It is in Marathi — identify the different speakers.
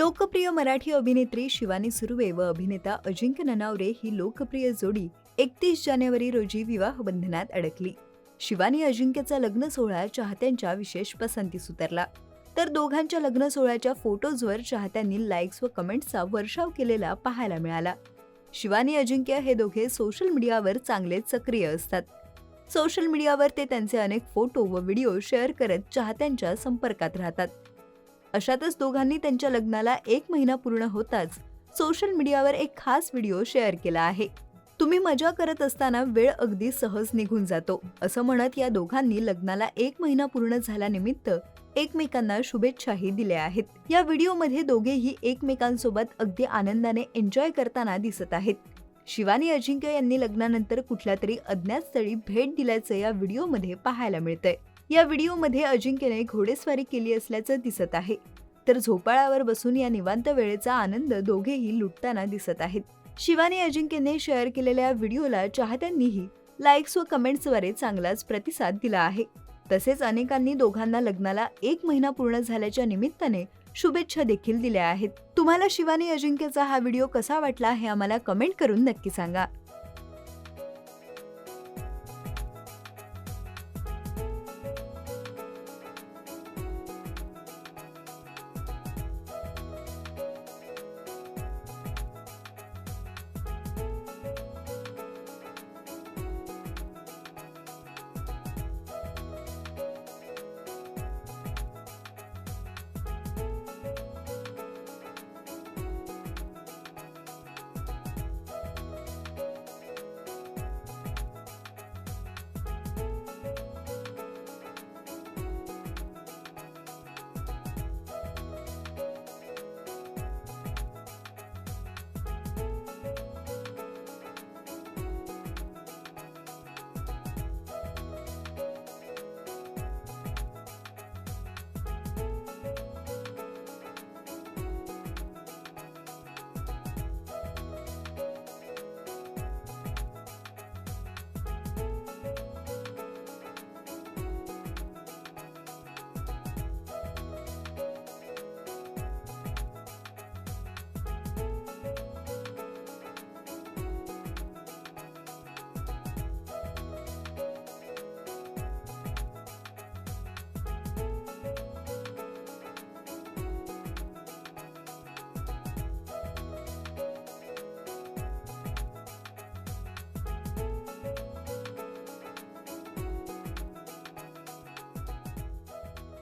Speaker 1: लोकप्रिय मराठी अभिनेत्री शिवानी सुर्वे व अभिनेता अजिंक्य ननावरे ही लोकप्रिय जोडी एकतीस जानेवारी रोजी विवाह बंधनात अडकली. शिवानी अजिंक्यचा लग्न सोहळा चाहत्यांच्या विशेष पसंतीस उतरला तर दोघांच्या लग्न सोहळ्याच्या फोटोजवर चाहत्यांनी लाईक्स व कमेंट्सचा वर्षाव केलेला पाहायला मिळाला. शिवानी अजिंक्य हे दोघे सोशल मीडियावर चांगलेच सक्रिय असतात. सोशल मीडियावर ते त्यांचे अनेक फोटो व व्हिडिओ शेअर करत चाहत्यांच्या संपर्कात राहतात. अशातच दोघांनी त्यांच्या लग्नाला एक महिना पूर्ण होताच सोशल मीडियावर एक खास व्हिडिओ शेअर केला आहे. तुम्ही मजा करत असताना वेळ अगदी सहज निघून जातो असं म्हणत या दोघांनी लग्नाला एक महिना पूर्ण झाल्यानिमित्त एकमेकांना शुभेच्छाही दिल्या आहेत. या व्हिडिओमध्ये दोघेही एकमेकांसोबत अगदी आनंदाने एन्जॉय करताना दिसत आहेत. शिवानी अजिंक्य यांनी लग्नानंतर कुठल्या तरी अज्ञात स्थळी भेट दिल्याचं या व्हिडिओमध्ये पाहायला मिळतंय. या व्हिडिओमध्ये अजिंक्यने घोडेस्वारी केली असल्याचं दिसत आहे. तर झोपाळावर बसून या निवांत वेळेचा आनंद दोघेही लुटताना दिसत आहेत. शिवानी अजिंक्यने शेअर केलेल्या व्हिडिओला चाहत्यांनीही लाईक्स व कमेंट्सद्वारे चांगलाच प्रतिसाद दिला आहे. तसेच अनेकांनी दोघांना लग्नाला एक महिना पूर्ण झाल्याच्या निमित्ताने शुभेच्छा देखील दिल्या आहेत. तुम्हाला शिवानी अजिंक्यचा हा व्हिडिओ कसा वाटला हे आम्हाला कमेंट करून नक्की सांगा.